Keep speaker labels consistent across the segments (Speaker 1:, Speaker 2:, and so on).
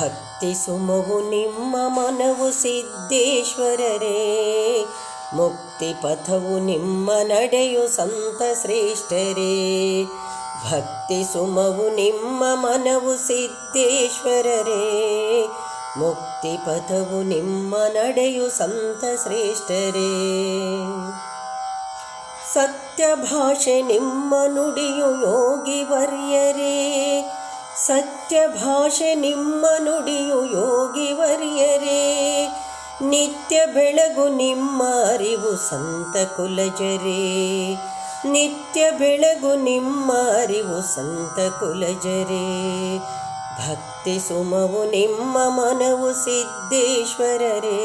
Speaker 1: ಭಕ್ತಿ ಸುಮವು ನಿಮ್ಮ ಮನವು ಸಿದ್ದೇಶ್ವರರೇ. ಮುಕ್ತಿ ಪಥವು ನಿಮ್ಮ ನಡೆಯು ಸಂತ ಶ್ರೇಷ್ಠರೇ. ಭಕ್ತಿ ಸುಮವು ನಿಮ್ಮ ಮನವು ಸಿದ್ದೇಶ್ವರರೇ. ಮುಕ್ತಿ ಪಥವು ನಿಮ್ಮ ನಡೆಯು ಸಂತ ಶ್ರೇಷ್ಠರೇ. ಸತ್ಯ ಭಾಷೆ ನಿಮ್ಮ ನುಡಿಯು ಯೋಗಿ ವರ್ಯರೇ. ಸತ್ಯ ಭಾಷೆ ನಿಮ್ಮ ನುಡಿಯು ಯೋಗಿ ವರ್ಯರೇ. ನಿತ್ಯ ಬೆಳಗು ನಿಮ್ಮ ಅರಿವು ಸಂತ ಕುಲಜರೇ. ನಿತ್ಯ ಬೆಳಗು ನಿಮ್ಮ ಅರಿವು ಸಂತ ಕುಲಜರೇ. ಭಕ್ತಿ ಸುಮವು ನಿಮ್ಮ ಮನವು ಸಿದ್ದೇಶ್ವರರೇ.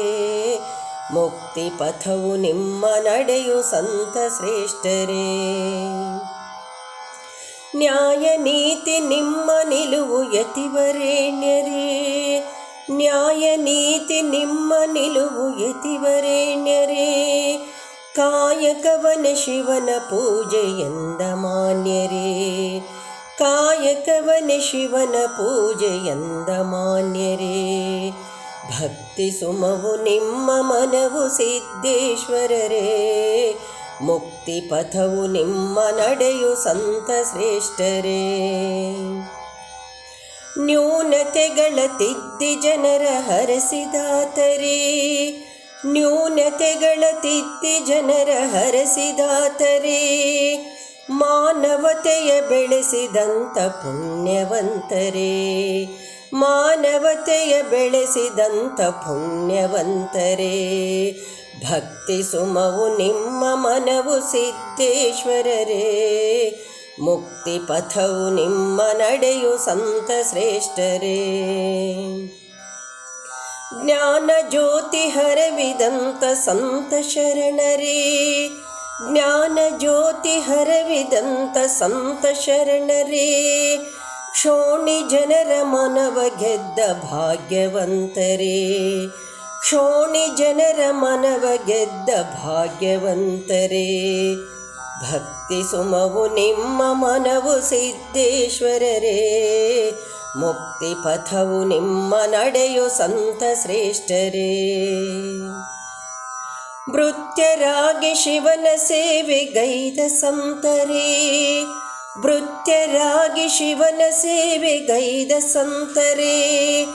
Speaker 1: ಮುಕ್ತಿ ಪಥವು ನಿಮ್ಮ ನಡೆಯು ಸಂತ ಶ್ರೇಷ್ಠರೇ. ನ್ಯಾಯ ನೀತಿ ನಿಮ್ಮ ನಿಲುವು ಯತಿವರೇಣ್ಯರೇ ನ್ಯಾಯ ನೀತಿ ನಿಮ್ಮ ನಿಲುವು ಯತಿವರೇಣ್ಯರೇ ಕಾಯಕವನ ಶಿವನ ಪೂಜೆಯಂದ ಮಾನ್ಯರೇ? ಕಾಯಕವನ ಶಿವನ ಪೂಜೆಯಂದ ಮಾನ್ಯರೇ? ಭಕ್ತಿ ಸುಮವು ನಿಮ್ಮ ಮನವು ಸಿದ್ದೇಶ್ವರರೇ? ಮುಕ್ತಿ ಪಥವು ನಿಮ್ಮ ನಡೆಯು ಸಂತ ಶ್ರೇಷ್ಠರೇ. ನ್ಯೂನತೆಗಳ ತಿದ್ದಿ ಜನರ ಹರಸಿದಾತರೇ. ನ್ಯೂನತೆಗಳ ತಿದ್ದಿ ಜನರ ಹರಸಿದಾತರೇ. ಮಾನವತೆಯ ಬೆಳೆಸಿದಂಥ ಪುಣ್ಯವಂತರೇ. ಮಾನವತೆಯ ಬೆಳೆಸಿದಂಥ ಪುಣ್ಯವಂತರೇ. ಭಕ್ತಿ ಸುಮವು ನಿಮ್ಮ ಮನವು ಸಿದ್ದೇಶ್ವರರೇ. ಮುಕ್ತಿ ಪಥವು ನಿಮ್ಮ ನಡೆಯು ಸಂತ ಶ್ರೇಷ್ಠರೇ. ಜ್ಞಾನ ಜ್ಯೋತಿ ಹರವಿದಂತ ಸಂತ ಶರಣರೇ. ಜ್ಞಾನ ಜ್ಯೋತಿ ಹರವಿದಂತ ಸಂತ ಶರಣರೇ. ಕ್ಷೋಣಿ ಜನರ ಮನವ ಗೆದ್ದ ಭಾಗ್ಯವಂತರೇ. ಕ್ಷೋಣಿ ಜನರ ಮನವ ಗೆದ್ದ ಭಾಗ್ಯವಂತರೇ. ಭಕ್ತಿ ಸುಮವು ನಿಮ್ಮ ಮನವು ಸಿದ್ದೇಶ್ವರರೇ. ಮುಕ್ತಿ ಪಥವು ನಿಮ್ಮ ನಡೆಯು ಸಂತ ಶ್ರೇಷ್ಠರೇ. ಭೃತ್ಯರಾಗಿ ಶಿವನ ಸೇವೆಗೈದ ಸಂತರೇ. ಭೃತ್ಯರಾಗಿ ಶಿವನ ಸೇವೆಗೈದ ಸಂತರೇ.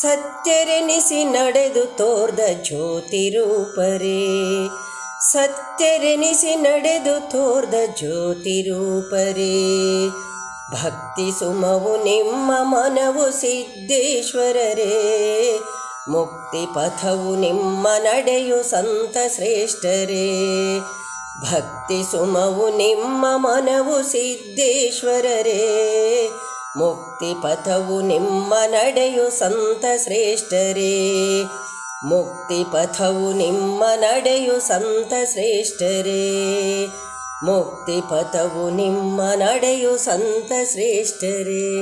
Speaker 1: ಸತ್ಯರೆನಿಸಿ ನಡೆದು ತೋರ್ದ ಜ್ಯೋತಿ ರೂಪರೇ ಸತ್ಯರೆನಿಸಿ ನಡೆದು ತೋರ್ದ ಜ್ಯೋತಿ ರೂಪರೇ ಭಕ್ತಿ ಸುಮವು ನಿಮ್ಮ ಮನವು ಸಿದ್ದೇಶ್ವರರೇ. ಮುಕ್ತಿ ಪಥವು ನಿಮ್ಮ ನಡೆಯು ಸಂತ ಶ್ರೇಷ್ಠರೇ. ಭಕ್ತಿ ಸುಮವು ನಿಮ್ಮ ಮನವು ಸಿದ್ದೇಶ್ವರರೇ. ಮುಕ್ತಿ ಪಥವು ನಿಮ್ಮ ನಡೆಯು ಸಂತ ಶ್ರೇಷ್ಠರೇ. ಮುಕ್ತಿ ಪಥವು ನಿಮ್ಮ ನಡೆಯು ಸಂತ ಶ್ರೇಷ್ಠರೇ. ಮುಕ್ತಿ ಪಥವು ನಿಮ್ಮ ನಡೆಯು ಸಂತ ಶ್ರೇಷ್ಠರೇ.